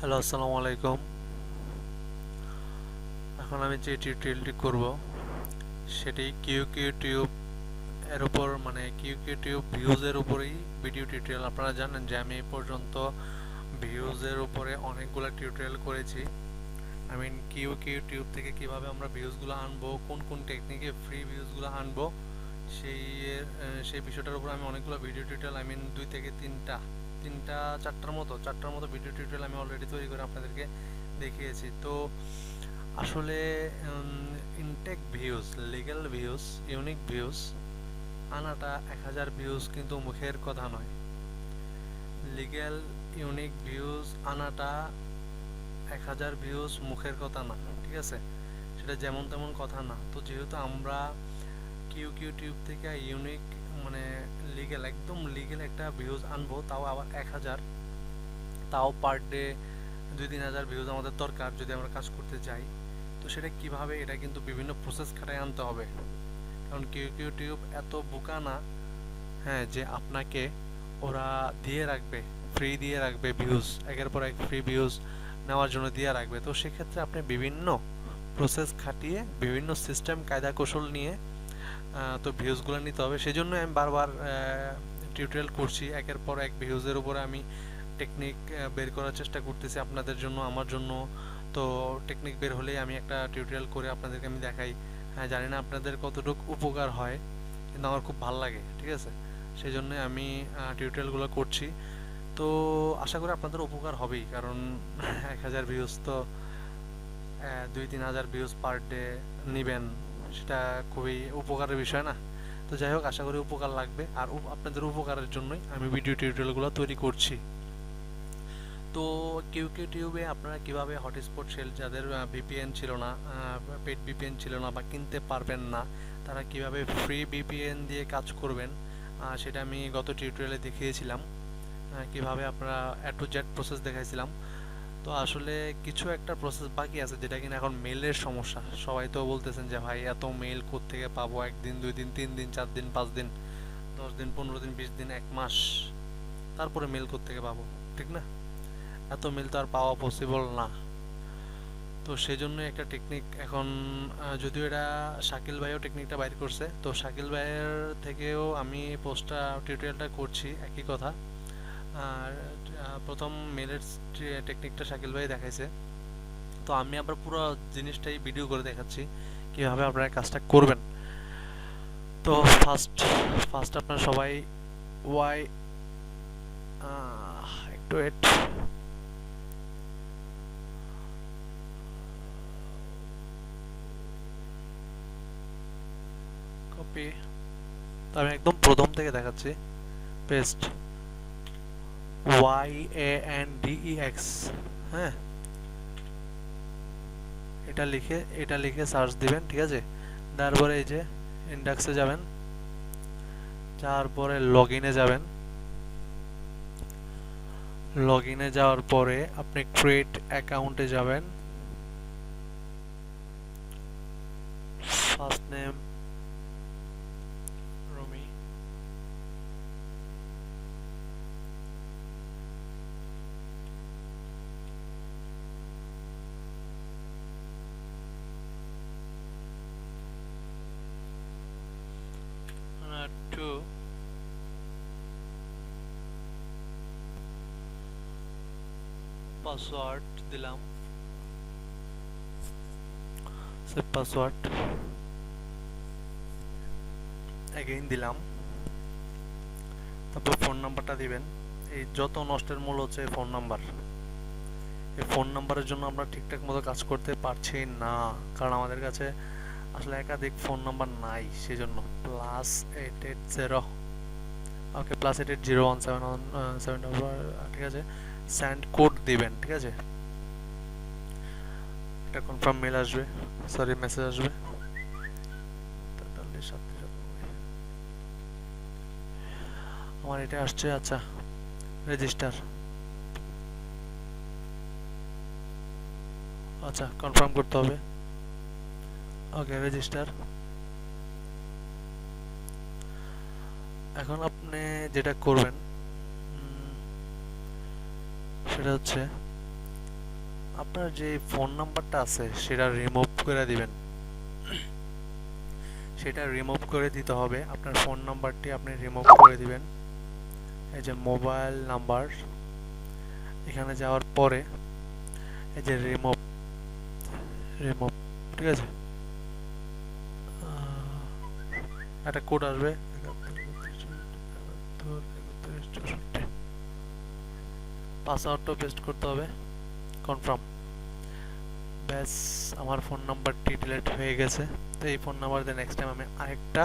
Hello আসসালামু আলাইকুম এখন আমি যে টিউটোরিয়ালটি করব, সেটি কিউ কিউ এর উপর মানে কিউ কিউ ভিউজের উপরেই ভিডিও টিউটোরিয়াল আপনারা জানেন যে আমি এই পর্যন্ত ভিউজের উপরে অনেকগুলো টিউটোরিয়াল করেছি। আই মিন কিউ কিউ থেকে কীভাবে আমরা ভিউজগুলো আনব, কোন কোন টেকনিকে ফ্রি ভিউজগুলো আনব, সেই সেই বিষয়টার উপর আমি অনেকগুলো ভিডিও টিউটোরিয়াল আই মিন দুই থেকে তিনটা তিনটা, চারটার মতো চারটার মতো ভিডিও টিউটোরিয়াল আমি অলরেডি তৈরি করে আপনাদেরকে দেখিয়েছি। তো আসলে intake views legal views unique views আনাটা এক হাজার ভিউজ কিন্তু মুখের কথা নয়। লিগ্যাল ইউনিক ভিউজ আনাটা এক হাজার ভিউজ মুখের কথা না, ঠিক আছে? সেটা যেমন তেমন কথা না। তো যেহেতু আমরা কিউ কিউ টিউব থেকে ইউনিক মানে লিগেল একদম লিগেল একটা ভিউজ আনব, তাও আবার এক হাজার। তাও পার ডে দুই তিন হাজার ভিউজ আমাদের দরকার যদি আমরা কাজ করতে যাই। তো সেটা কীভাবে, এটা কিন্তু বিভিন্ন প্রসেস খাটায় আনতে হবে। কারণ কিউ কিউ টিউব এত বোকা না হ্যাঁ যে আপনাকে ওরা দিয়ে রাখবে ফ্রি দিয়ে রাখবে ভিউজ একের পর এক ফ্রি ভিউজ নেওয়ার জন্য দিয়ে রাখবে। তো সেক্ষেত্রে আপনি বিভিন্ন প্রসেস খাটিয়ে, বিভিন্ন সিস্টেম কায়দা কৌশল নিয়ে তো ভিউজগুলো নিতে হবে। সেই জন্য আমি বারবার টিউটোরিয়াল করছি। একের পর এক ভিউজের উপরে আমি টেকনিক বের করার চেষ্টা করতেছি আপনাদের জন্য, আমার জন্য। তো টেকনিক বের হলেই আমি একটা টিউটোরিয়াল করে আপনাদেরকে আমি দেখাই। হ্যাঁ জানি না আপনাদের কতটুকু উপকার হয়, কিন্তু আমার খুব ভালো লাগে, ঠিক আছে? সেই জন্য আমি টিউটোরিয়ালগুলো করছি। তো আশা করি আপনাদের উপকার হবেই, কারণ এক হাজার ভিউজ তো দুই তিন হাজার ভিউজ পার ডে নেবেন। সেটা খুবই উপকারের বিষয় না। তো যাই হোক, আশা করি উপকার লাগবে। আর আপনাদের উপকারের জন্যই আমি ভিডিও টিউটোরিয়ালগুলো তৈরি করছি। তো কিউ কিউ টিউবে আপনারা কীভাবে হটস্পট সেল যাদের ভিপিএন ছিল না পেড ভিপিএন ছিল না বা কিনতে পারবেন না, তারা কীভাবে ফ্রি ভিপিএন দিয়ে কাজ করবেন সেটা আমি গত টিউটোরিয়ালে দেখিয়েছিলাম। কীভাবে আপনারা এ টু প্রসেস দেখাইছিলাম। তো আসলে কিছু একটা প্রসেস বাকি আছে, যেটা কিনা এখন মেলের সমস্যা। সবাই তো বলতেছেন যে, ভাই, এত মেল থেকে পাবো? একদিন, দুই দিন, তিন দিন, চার দিন, পাঁচ দিন, দশ দিন, পনেরো দিন, বিশ দিন, এক মাস, তারপরে মেল থেকে পাবো? ঠিক না? এত মেল তো আর পাওয়া পসিবল না। তো সেই জন্য একটা টেকনিক এখন যদিও এটা শাকিল ভাইও টেকনিকটা বাইর করছে, তো শাকিল ভাইয়ের থেকেও আমি পোস্টটা টিউটোরিয়ালটা করছি, একই কথা। আর প্রথম মেলের টেকনিকটা শাকিল ভাই দেখাইছে। তো আমি আবার পুরো জিনিসটাই ভিডিও করে দেখাচ্ছি, কীভাবে আপনারা কাজটা করবেন। তো ফার্স্ট ফার্স্ট আপনারা সবাই ওয়াই একটু ওয়েট কপি আমি একদম প্রথম থেকে দেখাচ্ছি। Paste Y A N E X হ্যাঁ? এটা লিখে এটা লিখে সার্চ দিবেন, ঠিক আছে? তারপরে এই যে ইন্ডেক্সে যাবেন, তারপরে লগ ইনে যাবেন। লগ ইনে যাওয়ার পরে আপনি ক্রিয়েট অ্যাকাউন্টে যাবেন। ফার্স্ট নেম পাসওয়ার্ড দিলাম। সে পাসওয়ার্ড এগেইন দিলাম। তারপর ফোন নাম্বারটা দিবেন। এই যত নষ্টের মূল হচ্ছে ফোন নাম্বার এই ফোন নাম্বারের জন্য আমরা ঠিকঠাক মতো কাজ করতে পারছি না। কারণ আমাদের কাছে আসলে একাধিক ফোন নাম্বার নাই, সেজন্য plus eight eight zero okay plus eight eight zero one seven one seven ঠিক আছে? স্যান্ড কোড দিবেন, ঠিক আছে? এটা কনফার্ম মেল আসবে সরি মেসেজ আসবে। আমার এটা আসছে আচ্ছা রেজিস্টার আচ্ছা কনফার্ম করতে হবে। ওকে রেজিস্টার এখন আপনি যেটা করবেন সেটা হচ্ছে, আপনার যে ফোন নাম্বারটা আছে, সেটা রিমুভ করে দিবেন। সেটা রিমুভ করে দিতে হবে। আপনার ফোন নাম্বারটি আপনি রিমুভ করে দিবেন। এই যে মোবাইল নাম্বার এখানে যাওয়ার পরে এই যে রিমুভ রিমুভ ঠিক আছে? একটা কোড আসবে। পাসওয়ার্ডটা পেস্ট করতে হবে। কনফার্ম ব্যাস, আমার ফোন নাম্বারটি ডিলিট হয়ে গেছে। তো এই ফোন নাম্বার দিয়ে নেক্সট টাইম আমি আরেকটা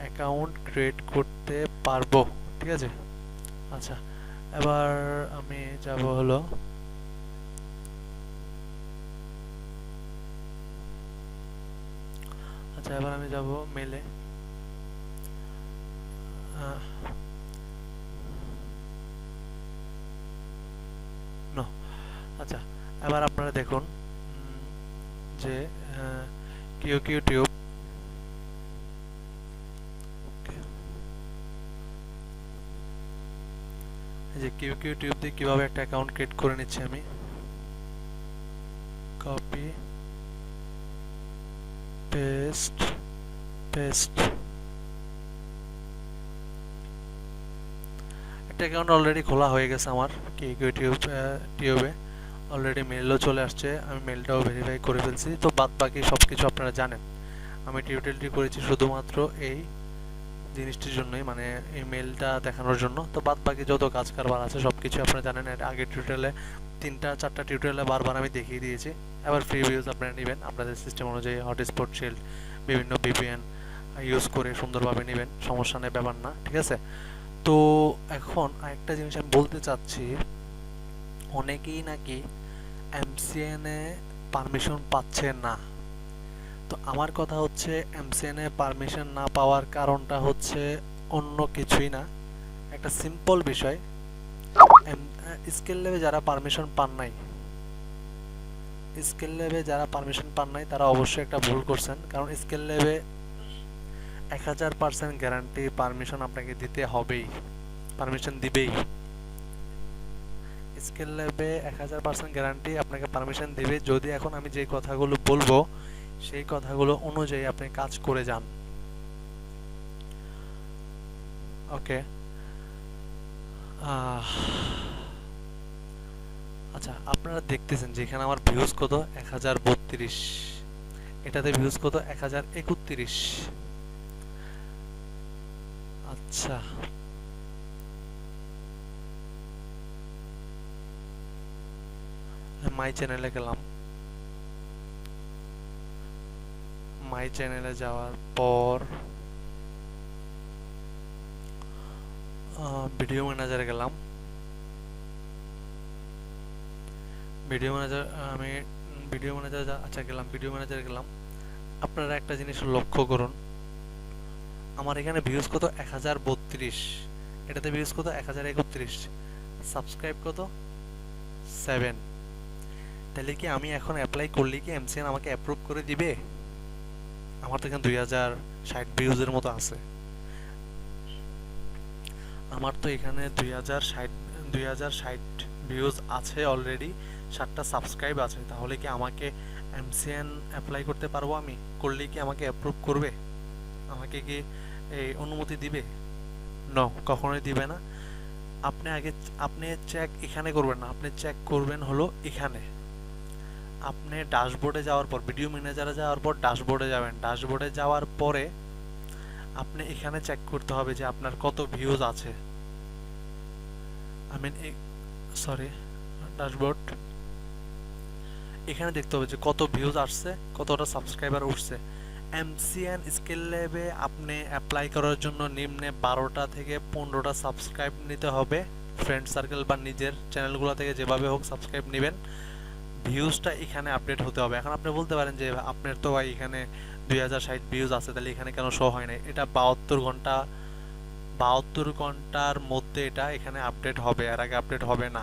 অ্যাকাউন্ট ক্রিয়েট করতে পারব। ঠিক আছে? আচ্ছা এবার আমি যাব হলো আচ্ছা এবার আমি যাব মেলে নো আচ্ছা এবার আপনারা দেখুন যে কিউ কিউ টিউব যে কিউ কিউ টিউব দিয়ে কীভাবে একটা অ্যাকাউন্ট ক্রিয়েট করে নিচ্ছি আমি, কপি, পেস্ট পেস্ট, একটা অ্যাকাউন্ট অলরেডি খোলা হয়ে গেছে আমার কিউ কিউ টিউব টিউবে। অলরেডি মেলও চলে আসছে, আমি মেলটাও ভেরিফাই করে ফেলছি। তো বাদ বাকি সব কিছু আপনারা জানেন। আমি টিউটোরিয়ালটি করেছি শুধুমাত্র এই জিনিসটির জন্যই মানে এই মেলটা দেখানোর জন্য। তো বাদ বাকি যত কাজ কারবার আছে সব কিছু আপনারা জানেন। এর আগের টিউটোরিয়ালে তিনটা, চারটা টিউটোরিয়ালে বারবার আমি দেখিয়ে দিয়েছি। এবার ফ্রি ভিউজ আপনারা নেবেন। আপনাদের সিস্টেম অনুযায়ী হটস্পট শিল্ড বিভিন্ন ভিপিএন ইউজ করে সুন্দরভাবে নেবেন। সমস্যা নেই, ব্যাপার না, ঠিক আছে? তো এখন আরেকটা জিনিস আমি বলতে চাচ্ছি, অনেকেই নাকি এমসিএন পারমিশন পাচ্ছে না। তো আমার কথা হচ্ছে এমসিএন পারমিশন না পাওয়ার কারণটা হচ্ছে অন্য কিছুই না। একটা সিম্পল বিষয় স্কেল লেভে যারা পারমিশন পান নাই, স্কেল লেভে যারা পারমিশন পান নাই, তারা অবশ্যই একটা ভুল করছেন। কারণ স্কেল লেভে এক হাজার পার্সেন্ট গ্যারান্টি পারমিশন আপনাকে দিতে হবেই পারমিশন দিবেই। স্কেল ল্যাবে এক হাজার পার্সেন্ট গ্যারান্টি আপনাকে পারমিশন দেবে। যদি এখন আমি যে কথাগুলো বলব, সেই কথাগুলো অনুযায়ী আপনি কাজ করে যান। ওকে আচ্ছা আপনারা দেখতেছেন যেখানে আমার ভিউজ কত? এক হাজার বত্রিশ। এটাতে ভিউজ কত? এক হাজার একত্রিশ। আচ্ছা। মাই চ্যানেলে গেলাম। মাই চ্যানেলে যাওয়ার পর ভিডিও ম্যানেজারে গেলাম। ভিডিও ম্যানেজার আমি ভিডিও ম্যানেজার আচ্ছা গেলাম ভিডিও ম্যানেজারে গেলাম। আপনারা একটা জিনিস লক্ষ্য করুন। আমার এখানে ভিউজ কত? এক হাজার বত্রিশ। এটাতে ভিউজ কত? এক হাজার একত্রিশ। সাবস্ক্রাইব কত? সেভেন তাহলে কি আমি এখন অ্যাপ্লাই করলে কি এমসিএন আমাকে অ্যাপ্রুভ করে দিবে? আমার তো এখানে দুই হাজার ষাট ভিউজের মতো আছে। আমার তো এখানে দুই হাজার ষাট, দুই হাজার ষাট ভিউজ আছে অলরেডি ষাটটা সাবস্ক্রাইব আছে। তাহলে কি আমাকে এমসিএন অ্যাপ্লাই করতে পারব আমি? করলে কি আমাকে অ্যাপ্রুভ করবে? আমাকে কি এই অনুমতি দিবে? ন কখনোই দিবে না। আপনি আগে, আপনি চেক এখানে করবেন না। আপনি চেক করবেন হলো এখানে। আপনি ড্যাশবোর্ডে যাওয়ার পর ভিডিও ম্যানেজারে যাওয়ার পর ড্যাশবোর্ডে যাবেন। ড্যাশবোর্ডে যাওয়ার পরে আপনি এখানে চেক করতে হবে যে আপনার কত ভিউজ আছে। আই মিন সরি ড্যাশবোর্ড এখানে দেখতে হবে যে কত ভিউজ আসছে, কতটা সাবস্ক্রাইবার উঠছে। এমসিএন স্কেল ল্যাবে আপনি অ্যাপ্লাই করার জন্য নিম্নে বারোটা থেকে পনেরোটা সাবস্ক্রাইব নিতে হবে। ফ্রেন্ড সার্কেল বা নিজের চ্যানেলগুলো থেকে যেভাবে হোক সাবস্ক্রাইব নেবেন। ভিউজটা এখানে আপডেট হতে হবে। এখন আপনি বলতে পারেন যে, আপনার তো ভাই এখানে দুই হাজার ষাট ভিউজ আছে, তাহলে এখানে কেন শো হয় না এটা বাহাত্তর ঘণ্টা, বাহাত্তর ঘণ্টার মধ্যে এটা এখানে আপডেট হবে। এর আগে আপডেট হবে না।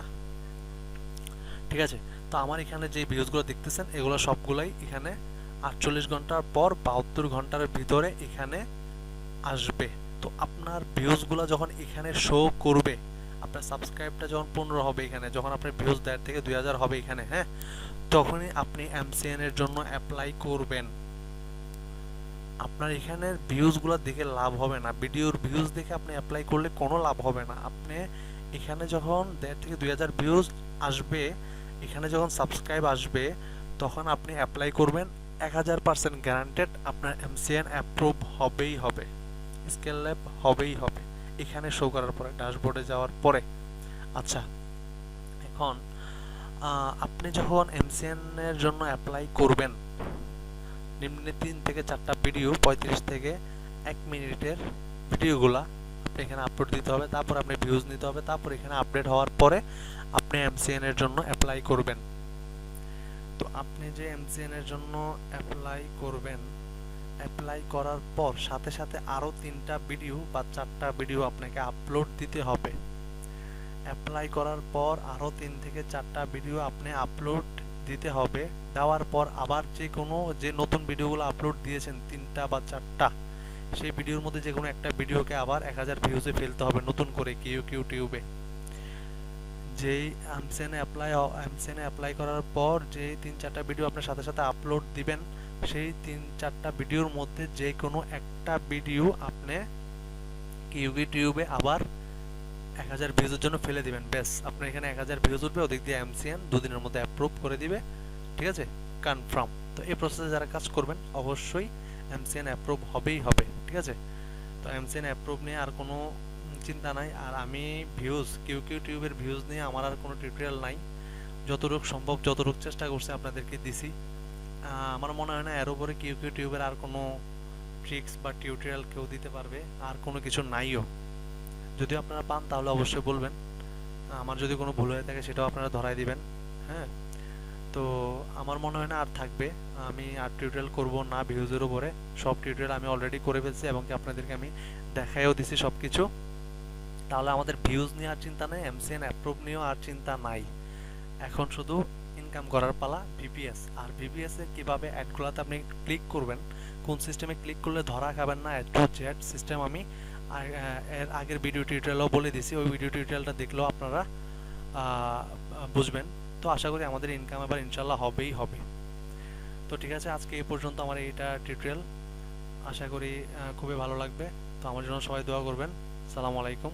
ঠিক আছে? তো আমার এখানে যে ভিউজগুলো দেখতেছেন, এগুলো সবগুলোই এখানে আটচল্লিশ ঘণ্টার পর বাহাত্তর ঘণ্টার ভিতরে এখানে আসবে। তো আপনার ভিউজগুলো যখন এখানে শো করবে আপনার সাবস্ক্রাইবটা যখন পনেরো হবে এখানে, যখন আপনার ভিউজ দেড় থেকে দুই হাজার হবে এখানে হ্যাঁ? তখনই আপনি এমসিএন এর জন্য অ্যাপ্লাই করবেন। আপনার এখানের ভিউজগুলো দেখে লাভ হবে না। ভিডিওর ভিউজ দেখে আপনি অ্যাপ্লাই করলে কোনো লাভ হবে না। আপনি এখানে যখন দেড় থেকে দুই হাজার ভিউজ আসবে, এখানে যখন সাবস্ক্রাইব আসবে, তখন আপনি অ্যাপ্লাই করবেন। এক হাজার পার্সেন্ট গ্যারান্টেড আপনার এমসিএন অ্যাপ্রুভ হবেই হবে। স্কেল ল্যাব হবেই হবে। এখানে শো করার পরে ড্যাশবোর্ডে যাওয়ার পরে। আচ্ছা এখন আপনি যখন এমসিএন এর জন্য অ্যাপ্লাই করবেন, নিম্নে তিন থেকে চারটা ভিডিও পঁয়ত্রিশ থেকে এক মিনিটের ভিডিওগুলা আপনি এখানে আপলোড দিতে হবে, তারপর আপনি ভিউজ নিতে হবে, তারপর এখানে আপডেট হওয়ার পরে আপনি এমসিএন এর জন্য অ্যাপ্লাই করবেন। তো আপনি যে এমসিএন এর জন্য অ্যাপ্লাই করবেন অ্যাপ্লাই করার পর সাথে সাথে আরও তিনটা ভিডিও বা চারটা ভিডিও আপনাকে আপলোড দিতে হবে। অ্যাপ্লাই করার পর আরও তিন থেকে চারটা ভিডিও আপনি আপলোড দিতে হবে। দেওয়ার পর আবার যে কোনো যে নতুন ভিডিওগুলো আপলোড দিয়েছেন, তিনটা বা চারটা, সেই ভিডিওর মধ্যে যে কোনো একটা ভিডিওকে আবার এক হাজার ভিউজে ফেলতে হবে নতুন করে কিউ কিউ টিউবে যেই আমসেনে অ্যাপ্লাই আমসেনে অ্যাপ্লাই করার পর যে তিন চারটা ভিডিও আপনার সাথে সাথে আপলোড দিবেন সেই তিন চারটা ভিডিওর মধ্যে যে কোনো একটা ভিডিও আপনি কিউকি টিউবে আবার এক হাজার ভিউজের জন্য ফেলে দিবেন। ব্যাস আপনার এখানে এক হাজার ভিউজ উঠবে, ওদিক দিয়ে এমসিএন দুদিনের মধ্যে অ্যাপ্রুভ করে দিবে, ঠিক আছে? কনফার্ম তো এই প্রসেসে যারা কাজ করবেন, অবশ্যই এমসিএন অ্যাপ্রুভ হবেই হবে, ঠিক আছে? তো এমসিএন অ্যাপ্রুভ নিয়ে আর কোনো চিন্তা নাই। আর আমি ভিউজ কিউ কিউ টিউবের ভিউজ নিয়ে আমার আর কোনো টিউটোরিয়াল নাই। যতটুকু সম্ভব, যতটুকু চেষ্টা করছে, আপনাদেরকে দিছি। আমার মনে হয় না এর উপরে কিউ কেউ টিউবের আর কোনো ট্রিক্স বা টিউটোরিয়াল কেউ দিতে পারবে আর কোনো কিছু নাইও। যদি আপনারা পান তাহলে অবশ্যই বলবেন। আমার যদি কোনো ভুল হয়ে থাকে সেটাও আপনারা ধরাই দিবেন। হ্যাঁ? তো আমার মনে হয় না আর থাকবে। আমি আর টিউটোরিয়াল করব না ভিউজের উপরে। সব টিউটোরিয়াল আমি অলরেডি করে ফেলছি এবং কি আপনাদেরকে আমি দেখাইও দিছি সব কিছু তাহলে আমাদের ভিউজ নিয়ে আর চিন্তা নেই এমসিএন অ্যাপ্রুভ নিয়েও আর চিন্তা নাই। এখন শুধু ইনকাম করার পালা ভিপিএস আর ভিপিএস কীভাবে অ্যাডগুলোতে আপনি ক্লিক করবেন, কোন সিস্টেমে ক্লিক করলে ধরা খাবেন না এ টু জেড সিস্টেম আমি এর আগের ভিডিও টিউটোরিয়ালও বলে দিছি ওই ভিডিও টিউটোরিয়ালটা দেখলেও আপনারা বুঝবেন। তো আশা করি আমাদের ইনকাম এবার ইনশাল্লাহ হবেই হবে। তো ঠিক আছে, আজকে এই পর্যন্ত আমার এইটা টিউটোরিয়াল আশা করি খুবই ভালো লাগবে। তো আমার জন্য সবাই দোয়া করবেন। সালামু আলাইকুম।